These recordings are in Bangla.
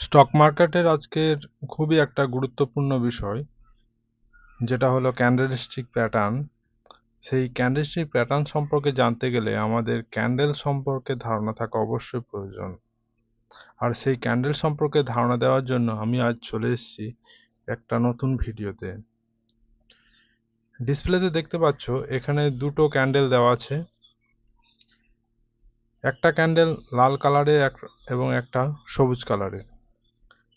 স্টক মার্কেটের আজকের খুবই একটা গুরুত্বপূর্ণ বিষয়, যেটা হলো ক্যান্ডেলস্টিক প্যাটার্ন সেই ক্যান্ডেলস্টিক প্যাটার্ন সম্পর্কে জানতে গেলে আমাদের ক্যান্ডেল সম্পর্কে ধারণা থাকা অবশ্যই প্রয়োজন। আর সেই ক্যান্ডেল সম্পর্কে ধারণা দেওয়ার জন্য আমি আজ চলে এসেছি একটা নতুন ভিডিওতে। ডিসপ্লেতে দেখতে পাচ্ছ, এখানে দুটো ক্যান্ডেল দেওয়া আছে। একটা ক্যান্ডেল লাল কালারের এবং একটা সবুজ কালারের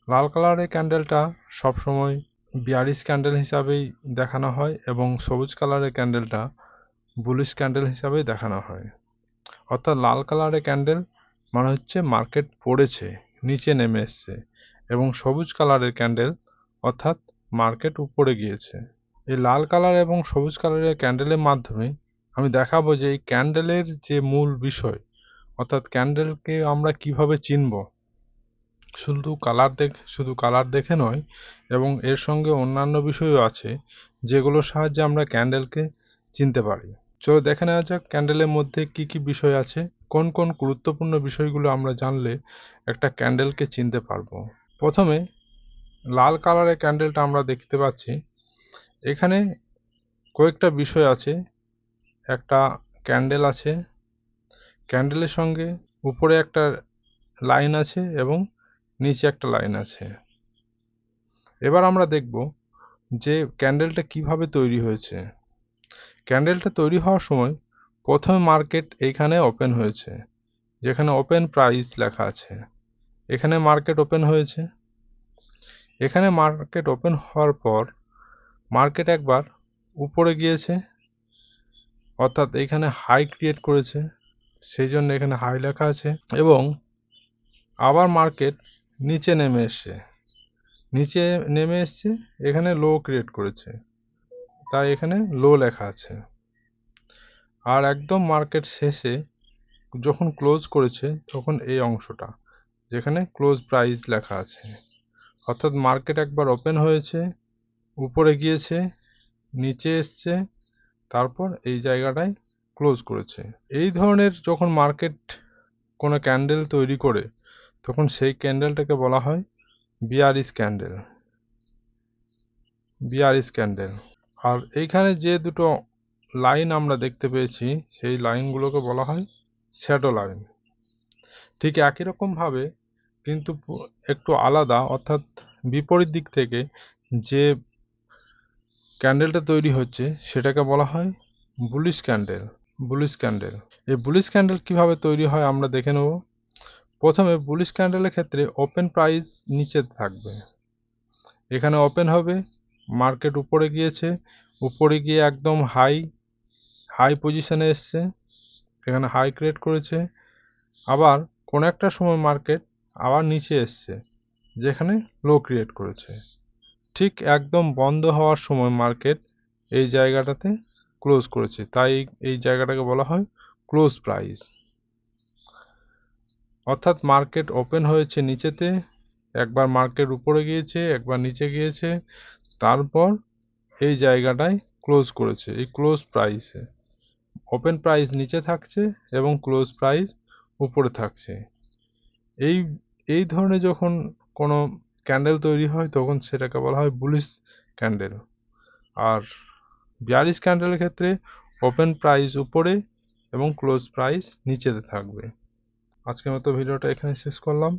লাল কালারের ক্যান্ডেলটা সবসময় বিয়ারিশ ক্যান্ডেল হিসাবেই দেখানো হয় এবং সবুজ কালারের ক্যান্ডেলটা বুলিশ ক্যান্ডেল হিসাবেই দেখানো হয়। অর্থাৎ লাল কালারের ক্যান্ডেল মানে হচ্ছে মার্কেট পড়েছে, নিচে নেমে এসছে এবং সবুজ কালারের ক্যান্ডেল অর্থাৎ মার্কেট উপরে গিয়েছে। এই লাল কালার এবং সবুজ কালারের ক্যান্ডেলের মাধ্যমে আমি দেখাবো যে এই ক্যান্ডেলের যে মূল বিষয়, অর্থাৎ ক্যান্ডেলকে আমরা কীভাবে চিনব শুধু কালার দেখে, শুধু কালার দেখে নয়, এবং এর সঙ্গে অন্যান্য বিষয়ও আছে, যেগুলোর সাহায্যে আমরা ক্যান্ডেলকে চিনতে পারি। চলো দেখে নেওয়া যাক ক্যান্ডেলের মধ্যে কি কি বিষয় আছে, কোন কোন গুরুত্বপূর্ণ বিষয়গুলো আমরা জানলে একটা ক্যান্ডেলকে চিনতে পারব। প্রথমে, লাল কালারের ক্যান্ডেলটা আমরা দেখতে পাচ্ছি। এখানে কয়েকটা বিষয় আছে, একটা ক্যান্ডেল আছে ক্যান্ডেলের সঙ্গে উপরে একটা লাইন আছে এবং নিচে একটা লাইন আছে। এবার আমরা দেখব যে ক্যান্ডেলটা কীভাবে তৈরি হয়েছে। ক্যান্ডেলটা তৈরি হওয়ার সময় প্রথমে মার্কেট এইখানে ওপেন হয়েছে, যেখানে ওপেন প্রাইস লেখা আছে। এখানে মার্কেট ওপেন হয়েছে। এখানে মার্কেট ওপেন হওয়ার পর মার্কেট একবার উপরে গিয়েছে, অর্থাৎ এখানে হাই ক্রিয়েট করেছে, সেই জন্য এখানে হাই লেখা আছে এবং আবার মার্কেট নিচে নেমে এসছে। নিচে নেমে এসছে, এখানে লো ক্রিয়েট করেছে। তাই এখানে লো লেখা আছে। আর একদম মার্কেট শেষে যখন ক্লোজ করেছে, তখন এই অংশটা, যেখানে ক্লোজ প্রাইস লেখা আছে। অর্থাৎ মার্কেট একবার ওপেন হয়েছে, উপরে গিয়েছে, নিচে এসছে, তারপর এই জায়গাটায় ক্লোজ করেছে। এই ধরনের যখন মার্কেট কোনো ক্যান্ডেল তৈরি করে তখন সেই ক্যান্ডেলটাকে বলা হয় বিয়ারিস ক্যান্ডেল। বিয়ারিস ক্যান্ডেল। আর এইখানে যে দুটো লাইন আমরা দেখতে পেয়েছি, সেই লাইনগুলোকে বলা হয় শ্যাডো লাইন। ঠিক একই রকমভাবে কিন্তু একটু আলাদা, অর্থাৎ বিপরীত দিক থেকে যে ক্যান্ডেলটা তৈরি হচ্ছে, সেটাকে বলা হয় বুলিশ ক্যান্ডেল। Bullish candle. এই বুলিশ ক্যান্ডেল কীভাবে তৈরি হয় আমরা দেখে নেব। প্রথমে বুলিশ ক্যান্ডেলের ক্ষেত্রে ওপেন প্রাইস নিচে থাকবে। এখানে ওপেন হবে মার্কেট উপরে গিয়েছে, উপরে গিয়ে একদম হাই হাই পজিশনে এসছে, এখানে হাই ক্রিয়েট করেছে। আবার কোনো একটা সময় মার্কেট আবার নিচে এসছে, যেখানে লো ক্রিয়েট করেছে। ঠিক একদম বন্ধ হওয়ার সময় মার্কেট এই জায়গাটাতে ক্লোজ করেছে। তাই এই জায়গাটাকে বলা হয় ক্লোজ প্রাইস অর্থাৎ মার্কেট ওপেন হয়েছে নিচেতে, একবার মার্কেট উপরে গিয়েছে, একবার নিচে গিয়েছে, তারপর এই জায়গাটায় ক্লোজ করেছে, এই ক্লোজ প্রাইসে ওপেন প্রাইস নিচে থাকছে এবং ক্লোজ প্রাইস উপরে থাকছে। এই এই ধরনের যখন কোনো ক্যান্ডেল তৈরি হয়, তখন সেটাকে বলা হয় বুলিশ ক্যান্ডেল আর বিয়ারিশ ক্যান্ডেলের ক্ষেত্রে ওপেন প্রাইস উপরে এবং ক্লোজ প্রাইস নিচেতে থাকবে। আজকের মতো ভিডিওটা এখানে শেষ করলাম।